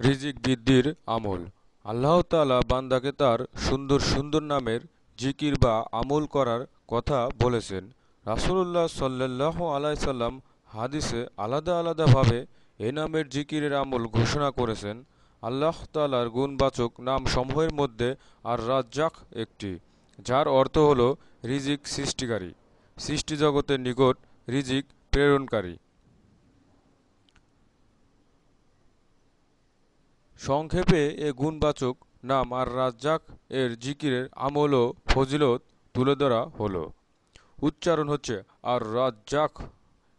রিজিক বৃদ্ধির আমল। আল্লাহ তাআলা বান্দাকে তার সুন্দর সুন্দর নামের জিকির বা আমল করার কথা বলেছেন। রাসূলুল্লাহ সাল্লাল্লাহু আলাইহি সাল্লাম হাদিসে আলাদা আলাদাভাবে এ নামের জিকিরের আমল ঘোষণা করেছেন। আল্লাহ তাআলার গুণবাচক নামসমূহের মধ্যে আর রাজ্জাক একটি, যার অর্থ হল রিজিক সৃষ্টিকারী। সৃষ্টিজগতের নিকট রিজিক প্রেরণকারী। সংক্ষেপে এ গুণবাচক নাম আর রাজ্জাক এর জিকিরের আমল ও ফজিলত তুলে ধরা হলো। উচ্চারণ হচ্ছে, আর রাজ্জাক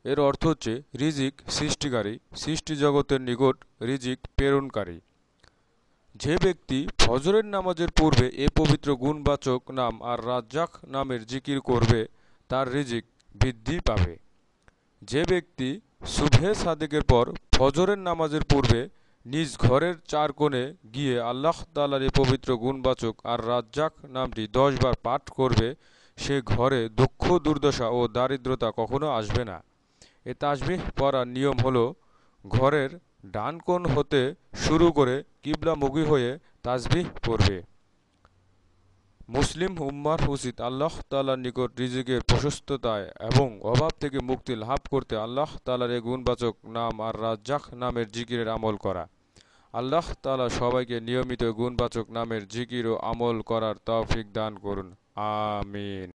এর অর্থ হচ্ছে, রিজিক সৃষ্টিকারী, সৃষ্টি জগতের নিকট রিজিক প্রেরণকারী যে ব্যক্তি ফজরের নামাজের পূর্বে এ পবিত্র গুণবাচক নাম আর রাজ্জাক নামের জিকির করবে, তার রিজিক বৃদ্ধি পাবে। যে ব্যক্তি সুবহে সাদেকের পর ফজরের নামাজের পূর্বে নিজ ঘরের চার কোণে গিয়ে আল্লাহ তালার এ পবিত্র গুণবাচক আর রাজ্জাক নামটি দশবার পাঠ করবে, সে ঘরে দুঃখ, দুর্দশা ও দারিদ্রতা কখনো আসবে না। এ তাসবিহ পড়ার নিয়ম হলো, ঘরের ডান কোণ হতে শুরু করে কিবলামুখী হয়ে তাসবিহ পড়বে। মুসলিম উম্মার উচিত আল্লাহ তালার নিকট রিজিকের প্রশস্ততায় এবং অভাব থেকে মুক্তি লাভ করতে আল্লাহ তালার এ গুণবাচক নাম আর রাজ্জাক নামের জিকিরের আমল করা। আল্লাহ তালা সবাইকে নিয়মিত গুণবাচক নামের জিকির ও আমল করার তৌফিক দান করুন। আমিন।